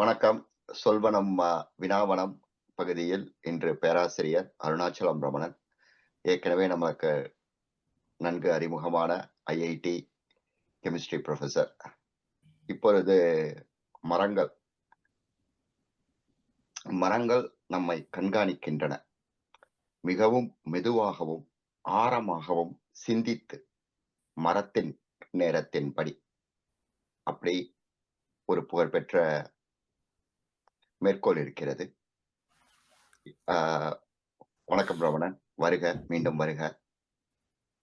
வணக்கம். சொல்வனம் வினாவனம் பகுதியில் இன்று பேராசிரியர் அருணாச்சலம் ரமணன். ஏற்கனவே நமக்கு நன்கு அறிமுகமான ஐஐடி கெமிஸ்ட்ரி ப்ரொஃபசர் இப்பொழுது மரங்கள். மரங்கள் நம்மை கண்காணிக்கின்றன. மிகவும் மெதுவாகவும் ஆழமாகவும் சிந்தித்து மரத்தின் நேரத்தின்படி. அப்படி ஒரு புகழ்பெற்ற மேற்கோள் இருக்கிறது. ஆஹ் வணக்கம் ரமணன். வருக மீண்டும் வருக.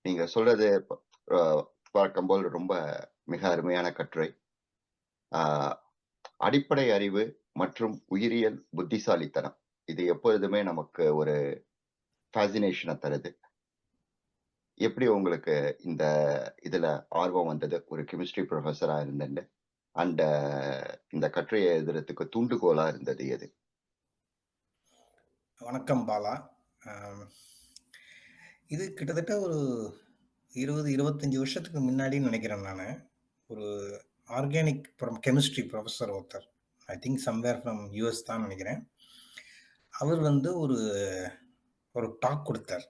நீங்க சொல்றது ஆஹ் பார்க்கும்போது ரொம்ப மிக அருமையான கட்டுரை. அடிப்படை அறிவு மற்றும் உயிரியல் புத்திசாலித்தனம். இது எப்பொழுதுமே நமக்கு ஒரு ஃபேசினேஷனை தருது. எப்படி உங்களுக்கு இந்த இதுல ஆர்வம் வந்தது? ஒரு கெமிஸ்ட்ரி ப்ரொஃபஸரா இருந்துட்டு அண்ட் இந்த கட்டுரையை எழுதுறதுக்கு தூண்டுகோலா இருந்தது எது? வணக்கம் பாலா. இது கிட்டத்தட்ட ஒரு இருபது இருபத்தஞ்சி வருஷத்துக்கு முன்னாடின்னு நினைக்கிறேன் நான். ஒரு ஆர்கானிக் கெமிஸ்ட்ரி ப்ரொஃபஸர் ஒருத்தர். I think somewhere from US தான் நினைக்கிறேன். அவர் வந்து ஒரு ஒரு டாக் கொடுத்தார்.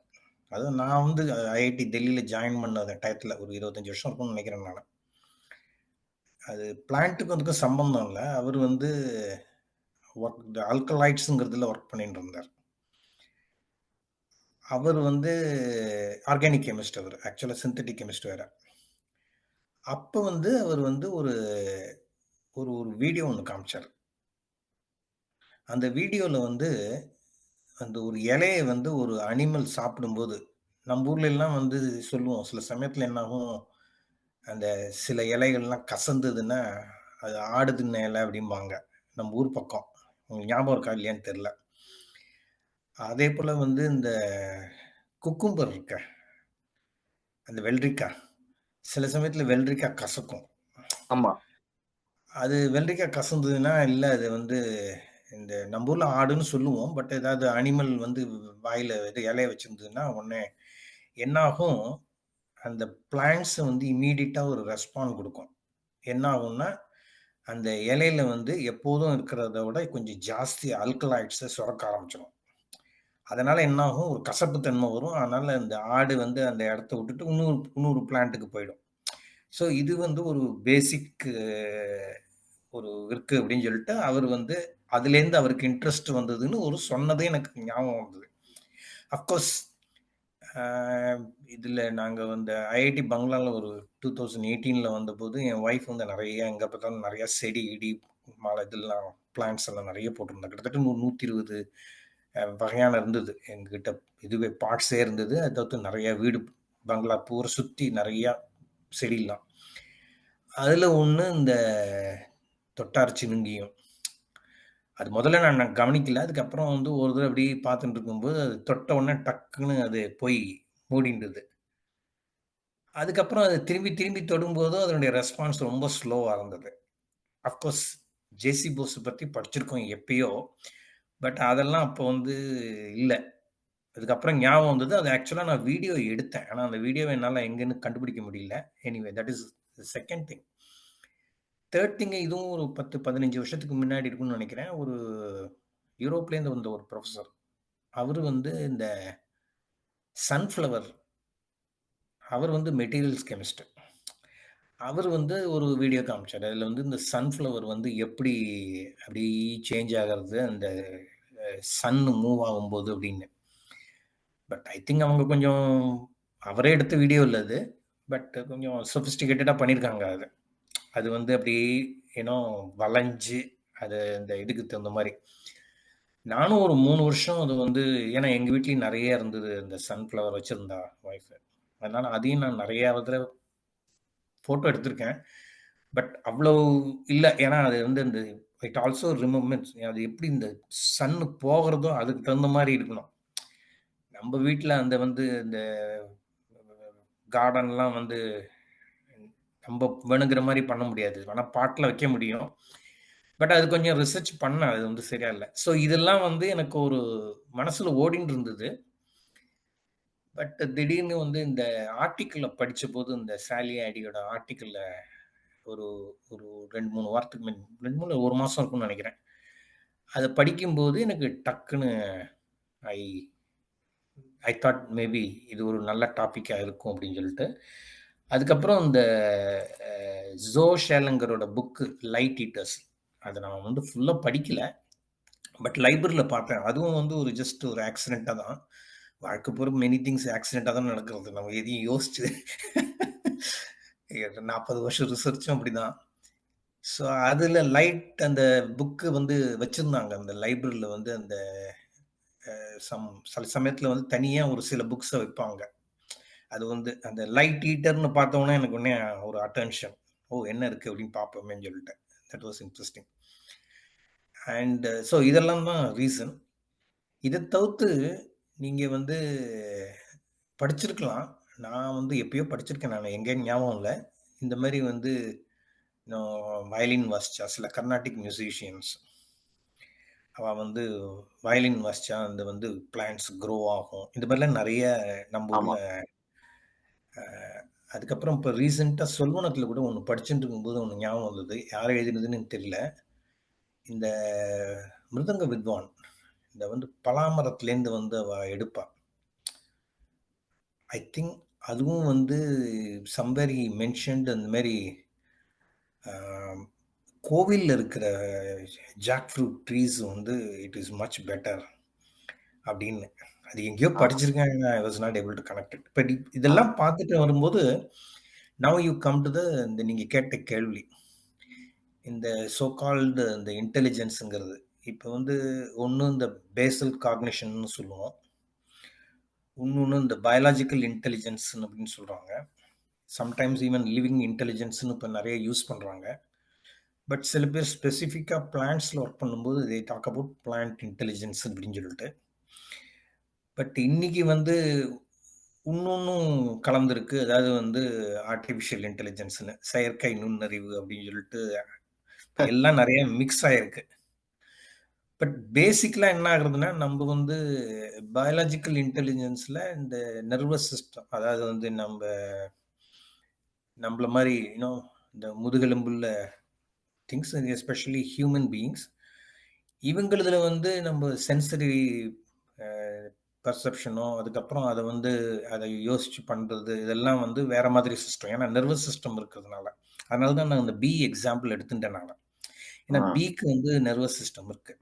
அதுவும் நான் வந்து ஐஐடி டெல்லியில் ஜாயின் பண்ண டயத்தில் ஒரு இருபத்தஞ்சி வருஷம் இருக்கும்னு நினைக்கிறேன் நான். அது பிளான்ட்டுக்கு அதுக்கும் சம்பந்தம் இல்லை. அவர் வந்து ஒர்க் ஆல்கலைட்ஸுங்கிறதுல ஒர்க் பண்ணிட்டு இருந்தார். அவர் வந்து ஆர்கானிக் கெமிஸ்ட் அவர். ஆக்சுவலாக சிந்தட்டிக் கெமிஸ்ட் வேற. அப்போ வந்து அவர் வந்து ஒரு ஒரு ஒரு வீடியோ ஒன்று காமிச்சார். அந்த வீடியோவில் வந்து அந்த ஒரு இலையை வந்து ஒரு அனிமல் சாப்பிடும்போது நம்ம ஊர்ல எல்லாம் வந்து சொல்லுவோம் சில சமயத்தில் என்னாகும் அந்த சில இலைகள்லாம் கசந்ததுன்னா அது ஆடுதுன்ன இலை அப்படிம்பாங்க. நம்ம ஊர் பக்கம். உங்களுக்கு ஞாபகம் இருக்கா இல்லையான்னு தெரில அதே போல் வந்து இந்த குக்கும்பர் இருக்க. அந்த வெள்ளரிக்காய். சில சமயத்தில் வெள்ளரிக்காய் கசக்கும். ஆமா. அது வெள்ளரிக்காய் கசந்ததுன்னா இல்லை அது வந்து இந்த நம்ம ஊர்ல ஆடுன்னு சொல்லுவோம். பட் ஏதாவது அனிமல் வந்து வாயில இது இலைய வச்சிருந்ததுன்னா உடனே என்னாகும்? அந்த பிளான்ஸ் வந்து இம்மீடியட்டாக ஒரு ரெஸ்பாண்ட் கொடுக்கும். என்ன ஆகும்னா அந்த இலையில வந்து எப்போதும் இருக்கிறத விட கொஞ்சம் ஜாஸ்தி அல்கலாய்ட்ஸை சுரக்க ஆரம்பிச்சிடும் அதனால என்ன ஆகும்? ஒரு கசப்புத்தன்மை வரும். அதனால இந்த ஆடு வந்து அந்த இடத்த விட்டுட்டு இன்னொரு இன்னொரு பிளான்ட்டுக்கு போயிடும். ஸோ இது வந்து ஒரு பேசிக் ஒரு இருக்கு அப்படின்னு சொல்லிட்டு அவர் வந்து அதுலேருந்து அவருக்கு இன்ட்ரெஸ்ட் வந்ததுன்னு ஒரு சொன்னதே எனக்கு ஞாபகம் வந்தது. அஃப்கோர்ஸ் இதில் நாங்கள் வந்து ஐஐடி பங்களாவில் ஒரு டூ தௌசண்ட் எயிட்டீனில் வந்தபோது என் ஒய்ஃப் வந்து நிறைய எங்கே பார்த்தாலும் நிறையா செடி இடி மாலை இதெல்லாம் பிளான்ஸ் எல்லாம் நிறைய போட்டிருந்தோம். கிட்டத்தட்ட நூ நூற்றி இருபது வகையான இருந்தது. எங்ககிட்ட இதுவே பார்ட்ஸே இருந்தது. அதை தவிர்த்து நிறையா வீடு பங்களா பூரை சுற்றி நிறையா செடிலாம். அதில் ஒன்று இந்த தொட்டார் சினுங்கியும் அது முதல்ல நான் நான் கவனிக்கல. அதுக்கப்புறம் வந்து ஒரு தடவை அப்படி பார்த்துட்டு இருக்கும்போது அது தொட்ட உடனே டக்குன்னு அது போய் மூடின்றது. அதுக்கப்புறம் அது திரும்பி திரும்பி தொடும்போதும் அதனுடைய ரெஸ்பான்ஸ் ரொம்ப ஸ்லோவாக இருந்தது. அஃப்கோர்ஸ் ஜேசி போஸை பற்றி படிச்சிருக்கோம் எப்பயோ பட் அதெல்லாம் அப்போ வந்து இல்லை. அதுக்கப்புறம் ஞாபகம் வந்தது அது ஆக்சுவலாக நான் வீடியோ எடுத்தேன். ஆனால் அந்த வீடியோவை என்னால் எங்கேன்னு கண்டுபிடிக்க முடியல. Anyway that is second thing third thing இதுவும் ஒரு பத்து பதினஞ்சு வருஷத்துக்கு முன்னாடி இருக்கும்னு நினைக்கிறேன். ஒரு யூரோப்லேருந்து வந்த ஒரு ப்ரொஃபஸர் அவர் வந்து இந்த சன்ஃப்ளவர் அவர் வந்து மெட்டீரியல்ஸ் கெமிஸ்ட் அவர் வந்து ஒரு வீடியோ காமிச்சார். அதில் வந்து இந்த சன்ஃப்ளவர் வந்து எப்படி அப்படி சேஞ்ச் ஆகிறது அந்த சன் மூவ் ஆகும்போது அப்படின்னு. பட் ஐ திங்க் அவங்க கொஞ்சம் அவரே எடுத்த வீடியோ இல்லை அது. பட் கொஞ்சம் சொஃபிஸ்டிகேட்டடாக பண்ணியிருக்காங்க அது. அது வந்து அப்படியே ஏன்னோ வளைஞ்சு அது இந்த இதுக்கு தகுந்த மாதிரி. நானும் ஒரு மூணு வருஷம் அது வந்து ஏன்னா எங்கள் வீட்லேயும் நிறைய இருந்தது இந்த சன்ஃப்ளவர் வச்சுருந்தா ஒய்ஃபு அதனால அதையும் நான் நிறைய இதில் ஃபோட்டோ எடுத்திருக்கேன். பட் அவ்வளோ இல்லை. ஏன்னா அது வந்து இந்த இட் ஆல்சோ ரிமம்பர்ஸ் அது எப்படி இந்த சன்னு போகிறதோ அதுக்கு தகுந்த மாதிரி இருக்கணும். நம்ம வீட்டில் அந்த வந்து இந்த கார்டன்லாம் வந்து நம்ம வேணுங்கிற மாதிரி பண்ண முடியாது. ஆனால் பாட்டில் வைக்க முடியும். பட் அது கொஞ்சம் ரிசர்ச் பண்ண அது வந்து சரியா இல்லை. ஸோ இதெல்லாம் வந்து எனக்கு ஒரு மனசில் ஓடின்னு இருந்தது. பட் திடீர்னு வந்து இந்த ஆர்டிக்கிளில் படித்த போது இந்த சாலி ஆடியோட ஆர்டிக்கிளில் ஒரு ஒரு 2, 3 வாரத்துக்கு முன் ரெண்டு மூணு ஒரு மாதம் இருக்கும்னு நினைக்கிறேன். அதை படிக்கும்போது எனக்கு டக்குன்னு ஐ ஐ தாட் மேபி இது ஒரு நல்ல டாப்பிக்காக இருக்கும் அப்படின்னு சொல்லிட்டு, அதுக்கப்புறம் இந்த ஜோ ஷேலங்கரோட புக்கு லைட் ஈட்டர்ஸ் அதை நான் வந்து ஃபுல்லாக படிக்கல. பட் லைப்ரரியில் பார்த்தேன். அதுவும் வந்து ஒரு ஜஸ்ட் ஒரு ஆக்சிடெண்ட்டாக தான். வாழ்க்கை பூரா மெனி திங்ஸ் ஆக்சிடெண்ட்டாக தான் நடக்கிறது. நம்ம எதையும் யோசிச்சு 40 வருஷம் ரிசர்ச்சும் அப்படிதான். ஸோ அதில் லைட் அந்த புக்கு வந்து வச்சுருந்தாங்க அந்த லைப்ரரியில் வந்து அந்த சம் சில சமயத்தில் வந்து தனியாக ஒரு சில புக்ஸை வைப்பாங்க. அது வந்து அந்த லைட் ஈட்டர்ன்னு பார்த்தோனே எனக்கு உடனே ஒரு அட்டென்ஷன். ஓ! என்ன இருக்கு அப்படின்னு பார்ப்போமேன்னு சொல்லிட்டு. That was interesting. And so இதெல்லாம் தான் ரீசன். இத தவிர்த்து நீங்க வந்து படிச்சிருக்கலாம். நான் வந்து எப்பயோ படிச்சிருக்கேன் நானு. எங்கேன்னு ஞாபகம் இல்ல. இந்த மாரி வந்து வயலின் வாசிச்சா சில கர்நாடிக் மியூசிஷியன்ஸ் அவ வந்து வயலின் வாசிச்சா அந்த வந்து பிளான்ட்ஸ் க்ரோ ஆகும். இந்த மாரிலாம் நெறைய நம்ம அதுக்கப்புறம் இப்போ ரீசெண்டாக சொல்வனத்தில் கூட ஒன்று படிச்சுட்டு இருக்கும்போது ஒன்று ஞாபகம் வந்தது. யார் எழுதினதுன்னு தெரியல. இந்த மிருதங்க வித்வான். இந்த வந்து பலாமரத்துலேருந்து வந்து அவ எடுப்பாள் ஐ திங்க் அதுவும் வந்து சம்வேர் மென்ஷன்ட் அந்த மாதிரி கோவிலில் இருக்கிற ஜாக் ஃப்ரூட் ட்ரீஸ் வந்து இட் இஸ் மச் பெட்டர் அப்படின்னு. அது எங்கேயோ. படிச்சிருக்கேன். I was not able to connect it. But. இதெல்லாம் பார்த்துட்டு வரும்போது, now you come to the இந்த நீங்க கேட்ட கேள்வி. இந்த சோ கால்டு இந்த இன்டெலிஜென்ஸ்ங்கிறது. இப்ப வந்து ஒண்ணு இந்த பேசல் காக்னிஷன்னு சொல்லுவோம். இன்னொன்னு இந்த பயாலாஜிக்கல் இன்டெலிஜென்ஸ் அப்படின்னு சொல்றாங்க. சம்டைம்ஸ் ஈவன் லிவிங் இன்டெலிஜென்ஸ்ன்னு இப்ப நெறைய யூஸ் பண்றாங்க. பட் சில பேர் ஸ்பெசிஃபிக்கா பிளான்ட்ஸ்ல ஒர்க் பண்ணும்போது they talk about plant intelligence அப்படின்னு சொல்லிட்டு. பட் இன்னைக்கு வந்து இன்னொன்னும் கலந்திருக்கு. அதாவது வந்து ஆர்டிபிஷியல் இன்டெலிஜென்ஸ்ன்னு செயற்கை நுண்ணறிவு அப்படின்னு சொல்லிட்டு எல்லாம் நெறைய மிக்ஸ் ஆயிருக்கு. பட் பேசிக்கலா என்ன ஆகுறதுன்னா, நம்ப வந்து பயாலாஜிக்கல் இன்டெலிஜென்ஸ்ல இந்த நர்வஸ் சிஸ்டம் அதாவது வந்து நம்ப நம்பள மாரி யூ நோ இந்த முதுகெலும்புள்ள திங்ஸ் எஸ்பெஷலி ஹியூமன் பீயிங்ஸ். இவங்களுதுல வந்து நம்ம சென்சரி பெர்செப்ஷனோ, அதுக்கப்புறம் அத வந்து அத யோசிச்சு பண்றது, இதெல்லாம் வந்து வேற மாதிரி சிஸ்டம். ஏன்னா நர்வஸ் சிஸ்டம் இருக்கிறதுனால. அதனால தான் நான் அந்த பீ எக்ஸாம்பிள் எடுத்துட்டேன் நானு. ஏன்னா. பீக்கு வந்து நர்வஸ் சிஸ்டம் இருக்கு.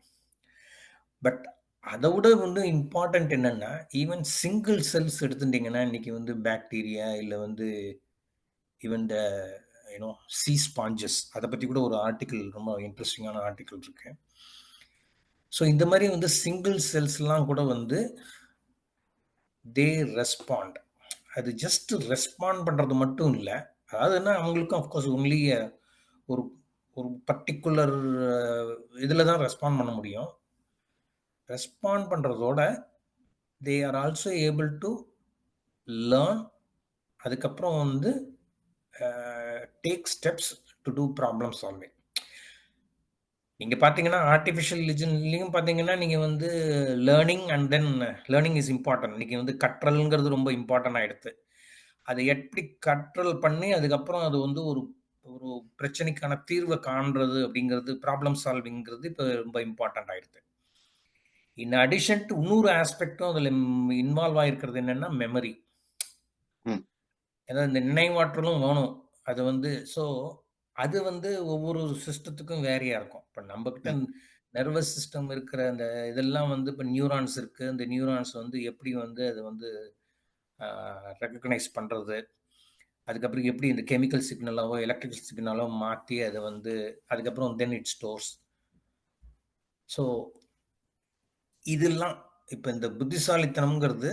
பட் அத விட வந்து இம்பார்ட்டன்ட் என்னன்னா, ஈவன் சிங்கிள் செல்ஸ் எடுத்துட்டீங்கன்னா, இன்னைக்கு வந்து பாக்டீரியா இல்ல வந்து even the you know sea sponges அத பத்தி கூட ஒரு ஆர்டிக்கிள் ரொம்ப இன்ட்ரஸ்டிங்கான ஆர்டிக்கிள் இருக்கு. ஸோ இந்த மாரி வந்து சிங்கிள் செல்ஸ்லாம் கூட வந்து தே ரெஸ்பாண்ட். அது ஜஸ்ட் ரெஸ்பாண்ட் பண்ணுறது மட்டும் இல்லை அதாவது என்ன அவங்களுக்கும் அஃப்கோர்ஸ் ஒன்லி ஒரு ஒரு பர்ட்டிகுலர் இதில் தான் ரெஸ்பாண்ட் பண்ண முடியும். ரெஸ்பாண்ட் பண்ணுறதோட they are also able to learn அதுக்கப்புறம் வந்து take steps to do problem solving. நீங்க பார்த்தீங்கன்னா, ஆர்டிபிஷியல் லிஜன்லயும் பார்த்தீங்கன்னா, நீங்க வந்து learning and then learning is important. இன்னைக்கு வந்து கற்றல்ங்கிறது ரொம்ப இம்பார்ட்டன்ட் ஆயிடுத்து. அத எப்படி கற்றல் பண்ணி, அதுக்கப்புறம் அது வந்து ஒரு ஒரு பிரச்சனைக்கான தீர்வ காண்றது அப்படிங்கிறது ப்ராப்ளம் சால்விங்கிறது இப்ப ரொம்ப இம்பார்ட்டன்ட் ஆயிடுத்து. இன் அடிஷன் டூ இன்னொரு ஆஸ்பெக்டும் அதுல இன்வால்வ் ஆயிருக்கிறது என்னன்னா, மெமரி. ம். ஏன்னா இந்த நினைவாற்றலும் வேணும். அது வந்து ஸோ அது வந்து ஒவ்வொரு சிஸ்டத்துக்கும் வேரியா இருக்கும். இப்ப நம்மகிட்ட ம். நர்வஸ் சிஸ்டம் இருக்கிற அந்த இதெல்லாம் வந்து இப்ப நியூரான்ஸ் இருக்கு. அந்த நியூரான்ஸ் வந்து எப்படி வந்து அத வந்து அ ரெகக்னைஸ் பண்றது. அதுக்கப்புறம் எப்படி இந்த கெமிக்கல் சிக்னலாவோ, எலக்ட்ரிக்கல் சிக்னலோ மாத்தி அத வந்து அதுக்கப்புறம் தென் இட் ஸ்டோர்ஸ். ஸோ இதெல்லாம் இப்ப இந்த புத்திசாலித்தனம்ங்கிறது,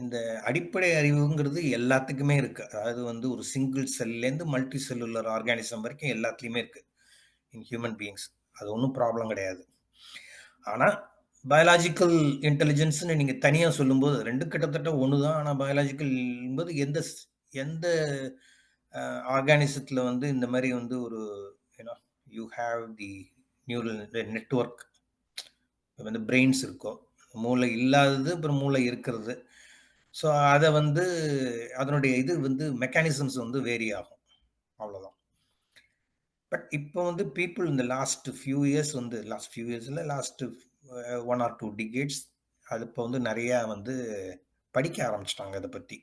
இந்த அடிப்படை அறிவுங்கிறது எல்லாத்துக்குமே இருக்கு. அதாவது வந்து ஒரு சிங்கிள் செல்லேருந்து மல்டி செல்லுலர் ஆர்கானிசம் வரைக்கும் எல்லாத்துலேயுமே இருக்கு. In human beings. அது ஒன்றும் ப்ராப்ளம் கிடையாது. ஆனால் பயாலாஜிக்கல் இன்டெலிஜென்ஸ்ன்னு நீங்கள் தனியாக சொல்லும்போது ரெண்டு கிட்டத்தட்ட ஒன்று தான். ஆனால் பயாலாஜிக்கல் என்பது எந்த எந்த ஆர்கானிசத்தில் வந்து இந்த மாதிரி வந்து ஒரு ஏன்னா you have the neural network வந்து பிரெயின்ஸ் இருக்கோ. மூளை இல்லாதது, அப்புறம் மூளை இருக்கிறது. ஸோ அதை வந்து அதனுடைய இது வந்து மெக்கானிசம்ஸ் வந்து வேரி ஆகும். அவ்வளோதான். பட் இப்போ வந்து பீப்புள் இந்த லாஸ்ட் ஃபியூ இயர்ஸ் வந்து லாஸ்ட் ஃபியூ இயர்ஸில் last one or two decades அது இப்போ வந்து நிறையா வந்து படிக்க ஆரம்பிச்சிட்டாங்க அதை பற்றி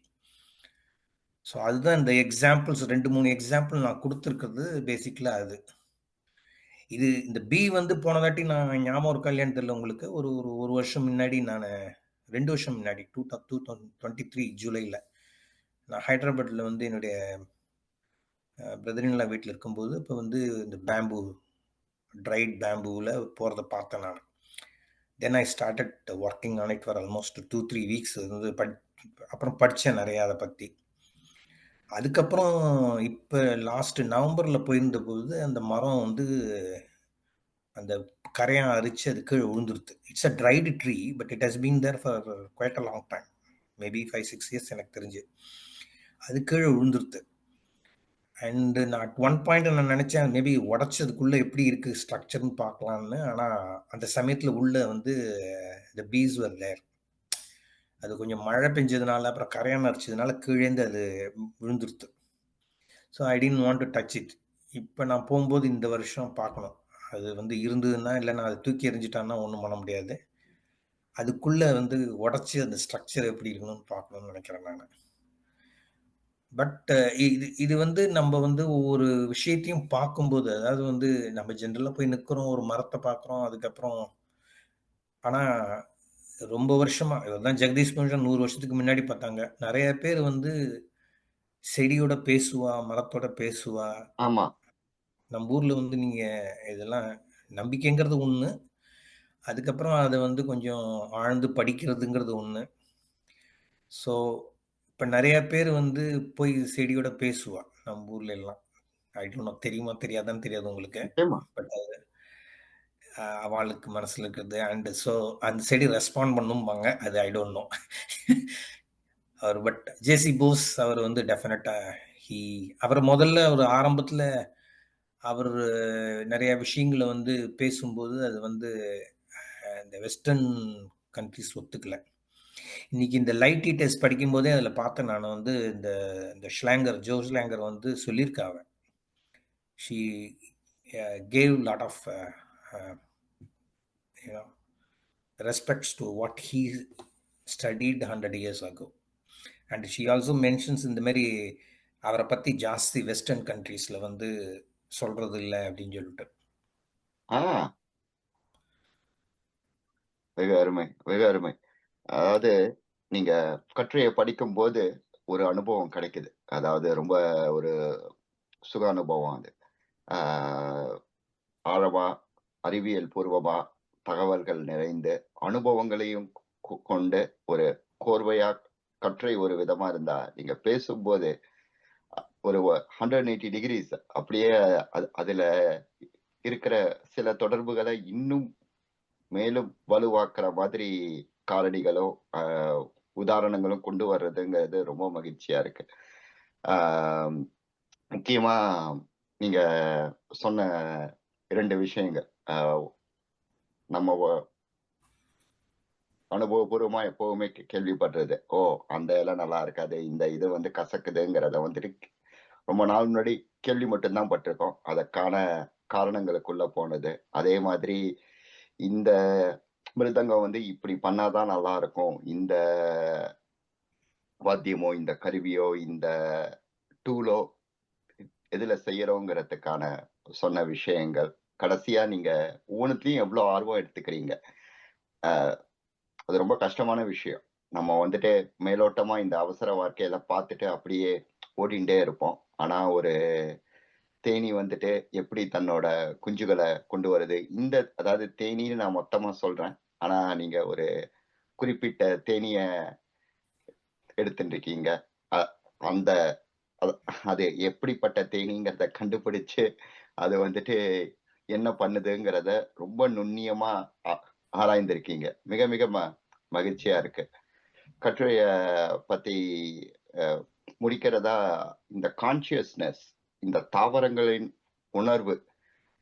ஸோ அதுதான் இந்த எக்ஸாம்பிள்ஸ் ரெண்டு மூணு எக்ஸாம்பிள் நான் கொடுத்துருக்கிறது பேசிக்கலாக அது இது இந்த பி வந்து போனதாட்டி நான் ஞாபகம் இருக்கா இல்லையான்னு தெரியல உங்களுக்கு ஒரு ஒரு ஒரு வருஷம் முன்னாடி நான் ரெண்டு வருஷம் முன்னாடி டூ டூ டுவெண்ட்டி த்ரீ ஜூலையில் நான் ஹைதராபாத்தில் வந்து என்னுடைய பிரதரின்லாம் வீட்டில் இருக்கும்போது இப்போ வந்து இந்த பேம்பு ட்ரைட் பேம்பூவில் போகிறத பார்த்தேன் நான். Then I started working on it for almost two three weeks வந்து பட் அப்புறம் படித்தேன் நிறையா அதை பற்றி அதுக்கப்புறம் இப்போ லாஸ்ட் நவம்பரில் போயிருந்த போது அந்த மரம் வந்து அந்த கரையான் அரிச்சு அது கீழே விழுந்துருது. It's a dried tree but it has been there for quite a long time maybe five six years எனக்கு தெரிஞ்சு. அது கீழே விழுந்துருது. அண்டு நான் அட் ஒன் பாயிண்ட் நான் நினச்சேன் மேபி உடச்சதுக்குள்ளே எப்படி இருக்குது ஸ்ட்ரக்சர்னு பார்க்கலான்னு ஆனால் அந்த சமயத்தில் உள்ள வந்து இந்த பீஸ் வர் தேர் அது கொஞ்சம் மழை பெஞ்சதுனால அப்புறம் கரையான் அரைச்சதுனால கீழேந்து அது விழுந்துருத்து so I didn't want to touch it இப்போ நான் போகும்போது இந்த வருஷம் பார்க்கணும். அது வந்து இருந்ததுன்னா இல்லை நான் அதை தூக்கி எறிஞ்சிட்டான்னா ஒன்றும் பண்ண முடியாது. அதுக்குள்ளே வந்து உடச்சி அந்த ஸ்ட்ரக்சர் எப்படி இருக்கணும்னு பார்க்கணும்னு நினைக்கிறேன் நான். பட் இது இது வந்து நம்ம வந்து ஒவ்வொரு விஷயத்தையும் பார்க்கும்போது அதாவது வந்து நம்ம ஜென்ரலாக போய் நிற்கிறோம் ஒரு மரத்தை பார்க்குறோம் அதுக்கப்புறம் ஆனால் ரொம்ப வருஷமாக இதுதான் ஜெகதீஷ் முருகன் நூறு வருஷத்துக்கு முன்னாடி பார்த்தாங்க. நிறைய பேர் வந்து செடியோட பேசுவா மரத்தோட பேசுவா. ஆமா. நம்ம ஊர்ல வந்து நீங்க இதெல்லாம் நம்பிக்கைங்கிறது ஒண்ணு. அதுக்கப்புறம் அதை வந்து கொஞ்சம் ஆழ்ந்து படிக்கிறதுங்கிறது ஒண்ணு. ஸோ இப்போ நிறைய பேர் வந்து போய் செடியோட பேசுவா நம்ம ஊர்ல எல்லாம். ஐ டோன்ட் தெரியுமா தெரியாதான்னு தெரியாது உங்களுக்கு? பட் அது அவளுக்கு மனசுல இருக்கிறது அண்ட் ஸோ அந்த செடி ரெஸ்பாண்ட் பண்ணும்பாங்க. அது ஐ டோன்ட் நோ அவர் பட் ஜேசி போஸ் அவர் வந்து டெஃபினட்டா ஹி அவர் முதல்ல ஒரு ஆரம்பத்தில் அவர் நிறைய விஷயங்களை வந்து பேசும்போது அது வந்து இந்த வெஸ்டர்ன் கண்ட்ரிஸ் ஒத்துக்கல. இன்னைக்கு இந்த லைட் டெஸ்ட் படிக்கும்போதே அதில் பார்த்தேன் நான் வந்து இந்த இந்த ஸ்லாங்கர் ஜோ ஸ்லாங்கர் வந்து சொல்லியிருக்காவ she gave lot of you know respects to what he studied hundred years ago and she also mentions இந்த மாதிரி அவரை பற்றி ஜாஸ்தி வெஸ்டர்ன் கண்ட்ரீஸில் வந்து சொல்றது இல்ல அப்படின்னு சொல்லிட்டு. ஆ. வெகு அருமை வெகு அருமை. அதாவது நீங்க கட்டுரையை படிக்கும்போது ஒரு அனுபவம் கிடைக்குது. அதாவது ரொம்ப ஒரு சுக அனுபவம் அது. ஆஹ் ஆழமா அறிவியல் பூர்வமா தகவல்கள் நிறைந்து அனுபவங்களையும் கொண்டு ஒரு கோர்வையா கற்றை ஒரு விதமா இருந்தா நீங்க பேசும்போது ஒரு ஹண்ட்ரட் எயிட்டி டிகிரிஸ் அப்படியே அது- அதுல இருக்கிற சில தொடர்புகளை இன்னும் மேலும் வலுவாக்குற மாதிரி காலடிகளோ ஆஹ் உதாரணங்களும் கொண்டு வர்றதுங்கிறது ரொம்ப மகிழ்ச்சியா இருக்கு. ஆஹ் முக்கியமா நீங்க சொன்ன இரண்டு விஷயங்கள். ஆஹ் நம்ம அனுபவபூர்வமா எப்பவுமே கே- கேள்விப்படுறது ஓ அந்த இலை நல்லா இருக்காது இந்த இது வந்து கசக்குதுங்கிறத வந்துட்டு ரொம்ப நாள் முன்னாடி கேள்வி மட்டும்தான் பட்டிருக்கோம். அதற்கான காரணங்களுக்குள்ள போனது. அதே மாதிரி இந்த மிருதங்கம் வந்து இப்படி பண்ணாதான் நல்லா இருக்கும். இந்த வாத்தியமோ இந்த கருவியோ இந்த டூலோ எதுல செய்யறோங்கிறதுக்கான சொன்ன விஷயங்கள். கடைசியா நீங்க ஒவ்வொன்றுத்தையும் எவ்வளவு ஆர்வம் எடுத்துக்கிறீங்க. அது ரொம்ப கஷ்டமான விஷயம். நம்ம வந்துட்டு மேலோட்டமா இந்த அவசர வாழ்க்கையில பார்த்துட்டு அப்படியே ஓடிண்டே இருப்போம். ஆனா ஒரு தேனி வந்துட்டு எப்படி தன்னோட குஞ்சுகளை கொண்டு வருது இந்த அதாவது தேனீன்னு நான் மொத்தமா சொல்றேன். ஆனா நீங்க ஒரு குறிப்பிட்ட தேனியை எடுத்துட்டுருக்கீங்க. அந்த அது எப்படிப்பட்ட தேனிங்கிறத கண்டுபிடிச்சு அது வந்துட்டு என்ன பண்ணுதுங்கிறத ரொம்ப நுண்ணியமா ஆ- ஆராய்ந்திருக்கீங்க. மிக மிக ம மகிழ்ச்சியா இருக்கு. கட்டுரைய பத்தி அஹ், முடிக்கிறதா? இந்த கான்சியஸ்னஸ் இந்த தாவரங்களின் உணர்வு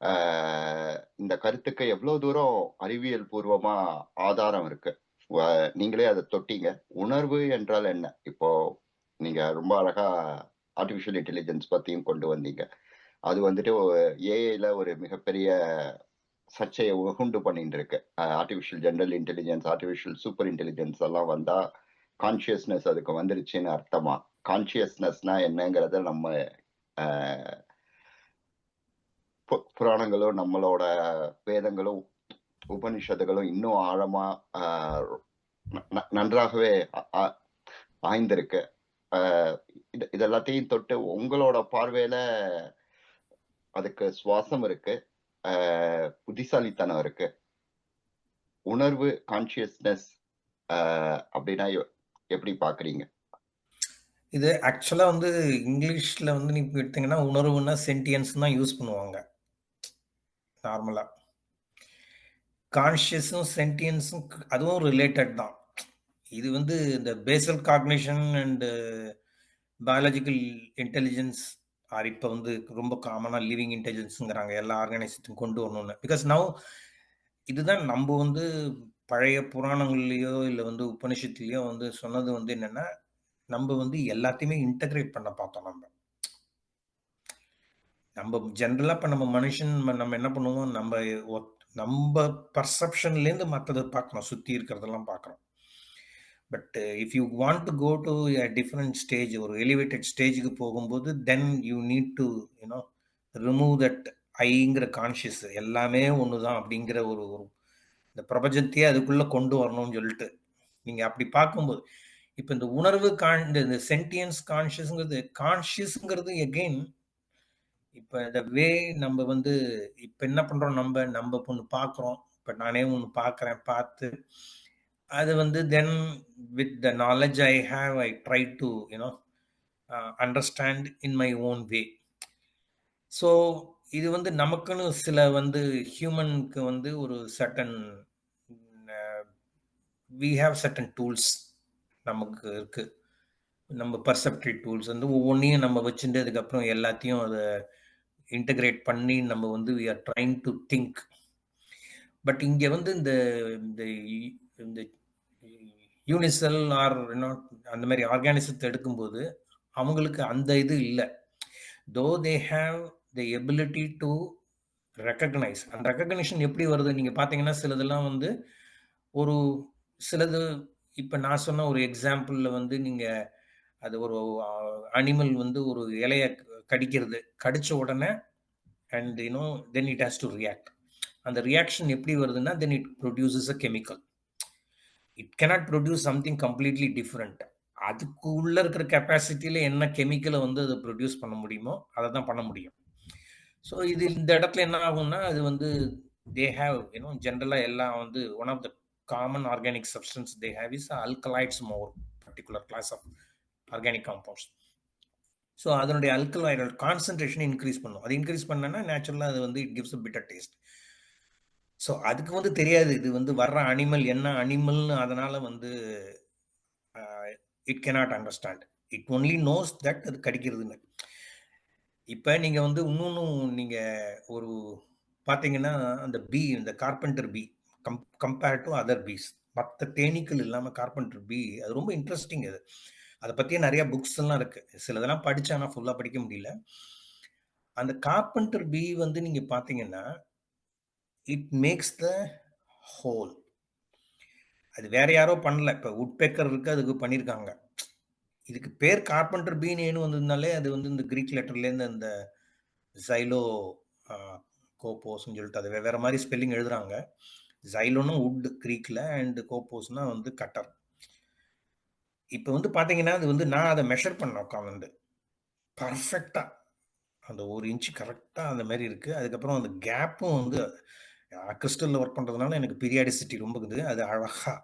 ஆஹ், இந்த கருத்துக்கு எவ்வளவு தூரம் அறிவியல் பூர்வமா ஆதாரம் இருக்கு? நீங்களே அதை தொட்டீங்க. உணர்வு என்றால் என்ன? இப்போ நீங்க ரொம்ப அழகா ஆர்டிபிஷியல் இன்டெலிஜென்ஸ் பத்தியும் கொண்டு வந்தீங்க. அது வந்துட்டு ஏஐல ஒரு மிகப்பெரிய சர்ச்சையை உண்டு பண்ணிட்டு இருக்கு artificial general intelligence artificial super intelligence எல்லாம் வந்தா கான்சியஸ்னஸ் அதுக்கு வந்துருச்சுன்னு அர்த்தமா? கான்சியஸ்னஸ்னா என்னங்கிறத நம்ம ஆஹ், பு- புராணங்களும் நம்மளோட வேதங்களும் உபனிஷத்துகளும் இன்னும் ஆழமா ஆஹ், ந- ந- நன்றாகவே ஆ- ஆய்ந்திருக்கு. ஆஹ், இது இது எல்லாத்தையும் தொட்டு உங்களோட பார்வையில அதுக்கு சுவாசம் இருக்கு. ஆஹ், புத்திசாலித்தனம் இருக்கு. உணர்வு கான்சியஸ்னஸ் அப்படின்னா எப்படி பாக்குறீங்க இது ஆக்சுவலா வந்து இங்கிலீஷ்ல வந்து நீங்க எடுத்தீங்கன்னா உணர்வுன்னா சென்டியன்ஸ் தான் யூஸ் பண்ணுவாங்க. நார்மலா கான்ஷியஸும் சென்டியன்ஸும் அதுவும் ரிலேட்டட் தான். இது வந்து இந்த basal cognition and biological intelligence are இப்போ வந்து ரொம்ப காமனாக லிவிங் இன்டெலிஜென்ஸுங்கிறாங்க எல்லா ஆர்கனைசேஷன் கொண்டு வரணும்னு. பிகாஸ் நவ் இதுதான் நம்ம வந்து பழைய புராணங்கள்லேயோ இல்லை வந்து உபனிஷத்துலேயோ வந்து சொன்னது வந்து என்னென்னா நம்ம வந்து எல்லாத்தையுமே இன்டகிரேட் பண்ண பார்த்தோம் நம்ம. நம்ம ஜென்ரலாக இப்போ நம்ம மனுஷன் நம்ம என்ன பண்ணுவோம்? நம்ம ஒத்- நம்ம பர்செப்ஷன்லேருந்து மற்றது பார்க்கணும். சுற்றி இருக்கிறதெல்லாம் பார்க்குறோம் but if you want to go to different stage ஒரு எலிவேட்டட் ஸ்டேஜுக்கு போகும்போது then you need to you know remove that ஐங்கிற conscious எல்லாமே ஒன்று தான் அப்படிங்கிற ஒரு ஒரு இந்த பிரபஞ்சத்தையே அதுக்குள்ளே கொண்டு வரணும்னு சொல்லிட்டு நீங்கள் அப்படி பார்க்கும்போது இப்போ இந்த உணர்வு கான் இந்த- இந்த சென்டியன்ஸ் கான்ஷியஸ்ங்கிறது கான்ஷியஸ்ங்கிறது எகெயின் இப்போ இந்த வே நம்ம வந்து இப்போ என்ன பண்றோம்? நம்ம நம்ம ஒன்று பார்க்குறோம் இப்போ நானே ஒன்று பார்க்குறேன் பார்த்து அது வந்து then with the knowledge I have I try to you know understand in my own way so இது வந்து நமக்குன்னு சில வந்து ஹியூமனுக்கு வந்து ஒரு சட்டன் வி ஹாவ் சட்டன் டூல்ஸ் நமக்கு இருக்குது நம்ம பர்செப்டிவ் டூல்ஸ் வந்து ஒவ்வொன்றையும் நம்ம வச்சுட்டு அதுக்கப்புறம் எல்லாத்தையும் அதை இன்டகிரேட் பண்ணி நம்ம வந்து we are trying to think but இங்கே வந்து இந்த இந்த இ- இந்த யூனிசெல் ஆர் அந்த மாதிரி ஆர்கானிசத்தை எடுக்கும்போது அவங்களுக்கு அந்த இது இல்லை. Though they have the ability to recognise அந்த ரெக்கக்னிஷன் எப்படி வருது? நீங்கள் பார்த்தீங்கன்னா சிலதெல்லாம் வந்து ஒரு சிலது இப்போ நான் சொன்ன ஒரு எக்ஸாம்பிளில் வந்து நீங்கள் அது ஒரு அனிமல் வந்து ஒரு இலைய கடிக்கிறது. கடித்த உடனே and you know then it has to react அந்த ரியாக்ஷன் எப்படி வருதுன்னா then it produces a chemical it cannot produce something completely different அதுக்கு உள்ள இருக்கிற கெப்பாசிட்டியில் என்ன கெமிக்கலை வந்து அதை ப்ரொடியூஸ் பண்ண முடியுமோ அதை தான் பண்ண முடியும். ஸோ இது இந்த இடத்துல என்ன ஆகும்னா அது வந்து தே ஹேவ் யூனோ ஜென்ரலாக எல்லாம் வந்து one of the common organic substance they have is alkaloids more particular class of organic compounds so அதனுடைய அல்கலாய்டல் கான்சன்ட்ரேஷன் இன்க்ரீஸ் பண்ணும். அது இன்க்ரீஸ் பண்ணனா நேச்சுரலாக அது வந்து it gives a bitter taste so அதுக்கு வந்து தெரியாது. இது வந்து வர்ற அனிமல் என்ன அனிமல்னு அதனால வந்து it cannot understand it only knows that அது கடிக்கிறதுன்னு. இப்போ நீங்கள் வந்து இன்னொன்றும் நீங்கள் ஒரு பார்த்தீங்கன்னா அந்த பி இந்த carpenter bee come compared to other bees மற்ற தேனீக்கள் இல்லாமல் கார்பெண்டர் பீ அது ரொம்ப இன்ட்ரெஸ்டிங் அது அதை பற்றியே நிறைய புக்ஸ் எல்லாம் இருக்கு. சிலதெல்லாம் படிச்சேன் ஆனால் ஃபுல்லாக படிக்க முடியல. அந்த கார்பெண்டர் பீ வந்து நீங்கள் பார்த்தீங்கன்னா இட் மேக்ஸ் த ஹோல் அது வேற யாரோ பண்ணல. இப்போ உட்பேக்கர் இருக்கு அதுக்கு பண்ணியிருக்காங்க இதுக்கு பேர் கார்பெண்டர் பீன் வந்ததுனாலே அது வந்து இந்த கிரீக் லெட்டர்லேருந்து அந்த ஜைலோ கோப்போஸ்ன்னு சொல்லிட்டு அது வேற மாதிரி ஸ்பெல்லிங் எழுதுறாங்க. ஜைலோனும் உட் க்ரீக்கில் அண்டு கோப்போஸ்னா வந்து கட்டர் இப்போ வந்து பார்த்தீங்கன்னா அது வந்து நான் அதை மெஷர் பண்ண உட்காந்து பர்ஃபெக்டாக அந்த ஒரு இன்ச்சு கரெக்டாக அந்த மாதிரி இருக்குது அதுக்கப்புறம் அந்த கேப்பும் வந்து கிறிஸ்டலில் ஒர்க் பண்ணுறதுனால எனக்கு பீரியாடிசிட்டி ரொம்ப இருக்குது. அது அழகாக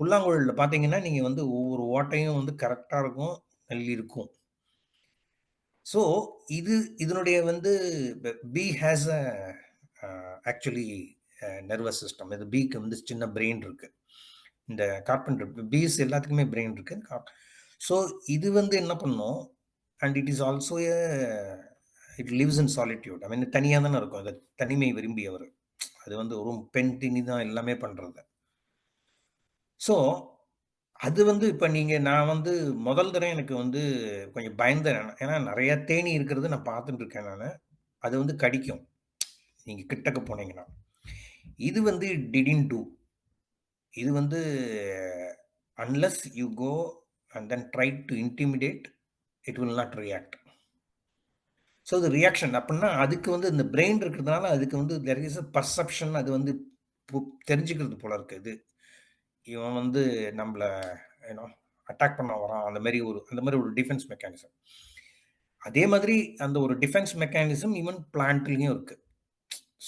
புல்லாங்குழலில் பார்த்தீங்கன்னா நீங்கள் வந்து ஒவ்வொரு ஓட்டையும் வந்து கரெக்டாக இருக்கும் நல்லி இருக்கும். ஸோ இது இதனுடைய வந்து bee has a actually nervous system இது பிக்கு வந்து சின்ன பிரெயின் இருக்குது இந்த கார்பெண்டர் பீஸ் எல்லாத்துக்குமே பிரெயின் இருக்குது ஸோ இது வந்து என்ன பண்ணும்? And it is also it lives in solitude I mean தனியாக தானே இருக்கும். அது தனிமை விரும்பியவர். அது வந்து ஒரு பெண் திணி தான் எல்லாமே பண்ணுறது ஸோ அது வந்து இப்போ நீங்கள் நான் வந்து முதல் தடவை எனக்கு வந்து கொஞ்சம் பயந்தேன். ஏன்னா நிறைய தேனி இருக்கிறது நான் பார்த்துட்டு இருக்கேன் நான். அது வந்து கடிக்கும். நீங்கள் கிட்டக்க போனீங்கன்னா. இது வந்து டிடின் டூ. இது வந்து unless you go and then try to intimidate, it will not react. So அது ரியாக்ஷன் அப்படின்னா அதுக்கு வந்து இந்த பிரெயின் இருக்கிறதுனால அதுக்கு வந்து தெர் இஸ் அ பர்செப்ஷன் அது வந்து பு தெரிஞ்சுக்கிறது போல இருக்கு இது. இவன் வந்து நம்மள யூ அட்டாக் பண்ண வரான். அந்த மாதிரி ஒரு அந்த மாதிரி ஒரு டிஃபென்ஸ் மெக்கானிசம். அதே மாதிரி அந்த ஒரு டிஃபென்ஸ் மெக்கானிசம் ஈவன் பிளான்ட்லேயும் இருக்குது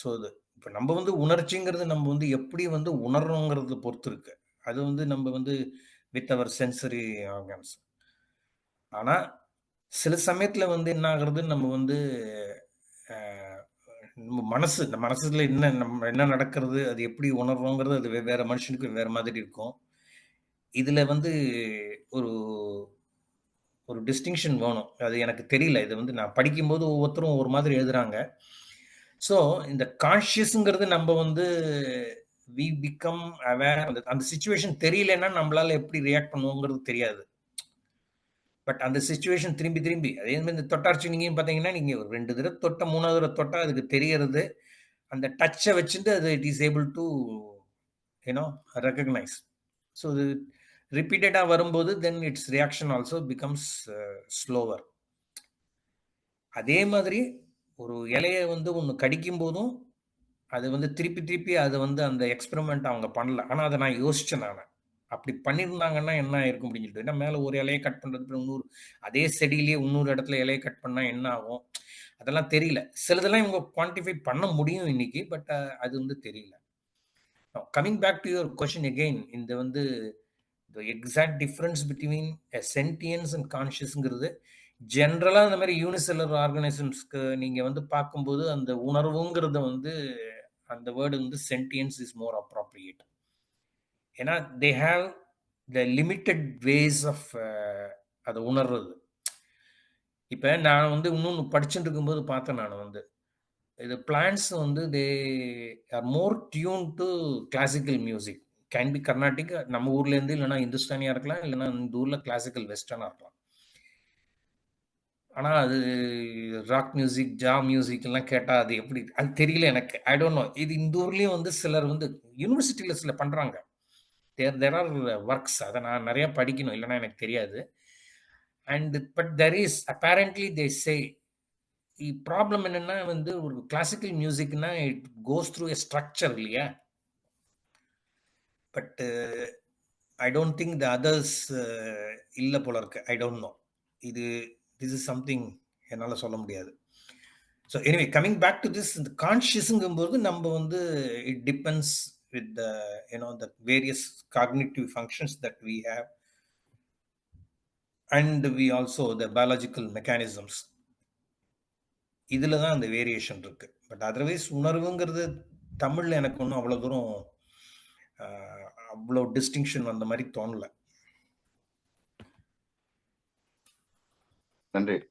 ஸோ இது இப்போ நம்ம வந்து உணர்ச்சிங்கிறது நம்ம வந்து எப்படி வந்து உணர்றோங்கிறத பொறுத்து இருக்கு. அது வந்து நம்ம வந்து வித் அவர் சென்சரி ஆர்கன்ஸ். ஆனால் சில சமயத்தில் வந்து என்ன ஆகுறது, நம்ம வந்து நம்ம மனசு இந்த மனசுல என்ன நம்ம என்ன நடக்கிறது, அது எப்படி உணர்றோங்கிறது அது வேறு மனுஷனுக்கு வேறு மாதிரி இருக்கும். இதுல வந்து ஒரு ஒரு டிஸ்டிங்ஷன் வேணும். அது எனக்கு தெரியல. இது வந்து நான் படிக்கும்போது ஒவ்வொருத்தரும் ஒரு மாதிரி எழுதுறாங்க. ஸோ இந்த கான்ஷியஸுங்கிறது நம்ம வந்து வி பிகம் அவேர் அந்த அந்த சுச்சுவேஷன் தெரியலன்னா நம்மளால எப்படி ரியாக்ட் பண்ணுவோங்கிறது தெரியாது. பட் அந்த சுச்சுவேஷன் திரும்பி திரும்பி அதே மாதிரி இந்த தொட்டார்ச்சி நீங்கள் பார்த்தீங்கன்னா, நீங்கள் ஒரு ரெண்டு தடவ தொட்டா 3வது தடவ தொட்டா அதுக்கு தெரியறது. அந்த டச்சை வச்சுட்டு அது it is able to you know recognise so இது ரிப்பீட்டடாக வரும்போது then its reaction also becomes slower. அதே மாதிரி ஒரு இலையை வந்து ஒன்று கடிக்கும் போதும் அது வந்து திருப்பி திருப்பி அது வந்து அந்த எக்ஸ்பெரிமெண்ட் அவங்க பண்ணல. ஆனால் அதை நான் யோசிச்சேன் நான் அப்படி பண்ணியிருந்தாங்கன்னா என்ன ஆயிருக்கும் அப்படின்னு சொல்லிட்டு. ஏன்னா மேலே ஒரு இலையை கட் பண்ணுறதுக்கு இன்னொரு அதே செடியிலேயே இன்னொரு இடத்துல இலையை கட் பண்ணால் என்ன ஆகும்? அதெல்லாம் தெரியல. சிலதெல்லாம் இவங்க குவான்டிஃபை பண்ண முடியும் இன்னைக்கு. பட் அது வந்து தெரியல. Coming coming back to your question again இந்த வந்து exact difference between sentience and கான்ஷியஸ்ங்கிறது ஜென்ரலாக இந்த மாதிரி யூனிசெல்லுலர் ஆர்கானிசம்ஸ்க்கு நீங்கள் வந்து பார்க்கும்போது அந்த உணர்வுங்கிறத வந்து அந்த வேர்டு வந்து சென்டியன்ஸ் இஸ் மோர் அப்ராப்ரியேட். ஏன்னா they have the limited ways of அதை உணர்றது. இப்போ நான் வந்து இன்னொன்று படிச்சுட்டு இருக்கும்போது பார்த்தேன் நான் வந்து. இது பிளான்ஸ் வந்து they are more tuned to classical music. Can be Carnatic நம்ம ஊர்லேருந்து இல்லைனா இந்துஸ்தானியாக இருக்கலாம். இல்லைனா இந்த ஊரில் கிளாசிக்கல் வெஸ்டர்னாக இருக்கலாம். ஆனால் அது ராக் மியூசிக், ஜா மியூசிக் எல்லாம் கேட்டால் அது எப்படி அது தெரியல எனக்கு. I don't know. இது இந்த ஊர்லேயும் வந்து சிலர் வந்து யூனிவர்சிட்டியில் சில பண்ணுறாங்க தேர் தேர் ஆர் ஒர்க்ஸ் அதை நான் நிறையா படிக்கணும். இல்லைன்னா எனக்கு தெரியாது. And but there is apparently they say a problem என்னென்னா வந்து ஒரு classical மியூசிக்னா it goes through a structure இல்லையா? But I don't think the others இல்லை போல இருக்கு. I don't know. இது திஸ் இஸ் சம்திங் என்னால் சொல்ல முடியாது. So anyway coming back to this இந்த கான்ஷியஸ்ங்கும்போது நம்ம வந்து it depends with the you know the various cognitive functions that we have. And we also the biological mechanisms. இதில் தான் அந்த வேரியேஷன் இருக்கு. பட் அதர்வைஸ் உணர்வுங்கிறது தமிழில் எனக்கு ஒன்றும் அவ்வளோ தூரம் அவ்வளோ டிஸ்டிங்ஷன் வந்த மாதிரி தோணல. நன்றி.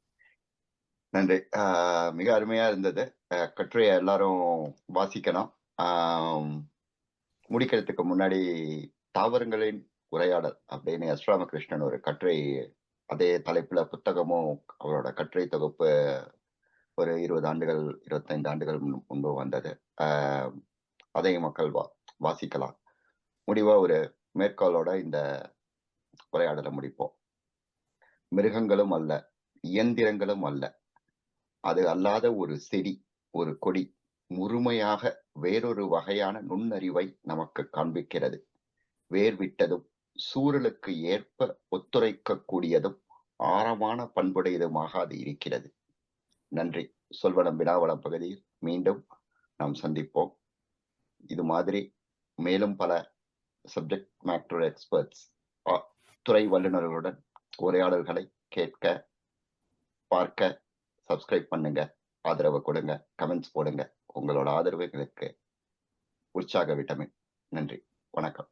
நன்றி. மிக அருமையா இருந்தது. கட்டுரையை கட்டுரைய எல்லாரும் வாசிக்கணும். முடிக்கிறதுக்கு முன்னாடி தாவரங்களின் உரையாடல் அப்படின்னு எஸ். ராமகிருஷ்ணன் ஒரு கட்டுரை அதே தலைப்புல புத்தகமும் அவரோட கட்டுரை தொகுப்பு ஒரு 20 ஆண்டுகள், 25 ஆண்டுகள் முன் முன்பு வந்தது. அதையும் மக்கள் வா வாசிக்கலாம். முடிவா ஒரு மேற்கோளோட இந்த உரையாடலை முடிப்போம். மிருகங்களும் அல்ல, இயந்திரங்களும் அல்ல. அது அல்லாத ஒரு செடி, ஒரு கொடி முழுமையாக வேறொரு வகையான நுண்ணறிவை நமக்கு காண்பிக்கிறது. வேர் விட்டதும், சூழலுக்கு ஏற்ப ஒத்துழைக்கக்கூடியதும் ஆரமான ஆழமான பண்புடையதுமாக அது இருக்கிறது. நன்றி. சொல்வனம் விடாவளம் பகுதியில் மீண்டும் நாம் சந்திப்போம். இது மாதிரி மேலும் பல சப்ஜெக்ட் மேட்டர் எக்ஸ்பர்ட்ஸ் துறை வல்லுநர்களுடன் உரையாடல்களை கேட்க, பார்க்க சப்ஸ்கிரைப் பண்ணுங்க. ஆதரவு கொடுங்க. கமெண்ட்ஸ் போடுங்க. உங்களோட ஆதரவு எங்களுக்கு உற்சாக விட்டமின். நன்றி. வணக்கம்.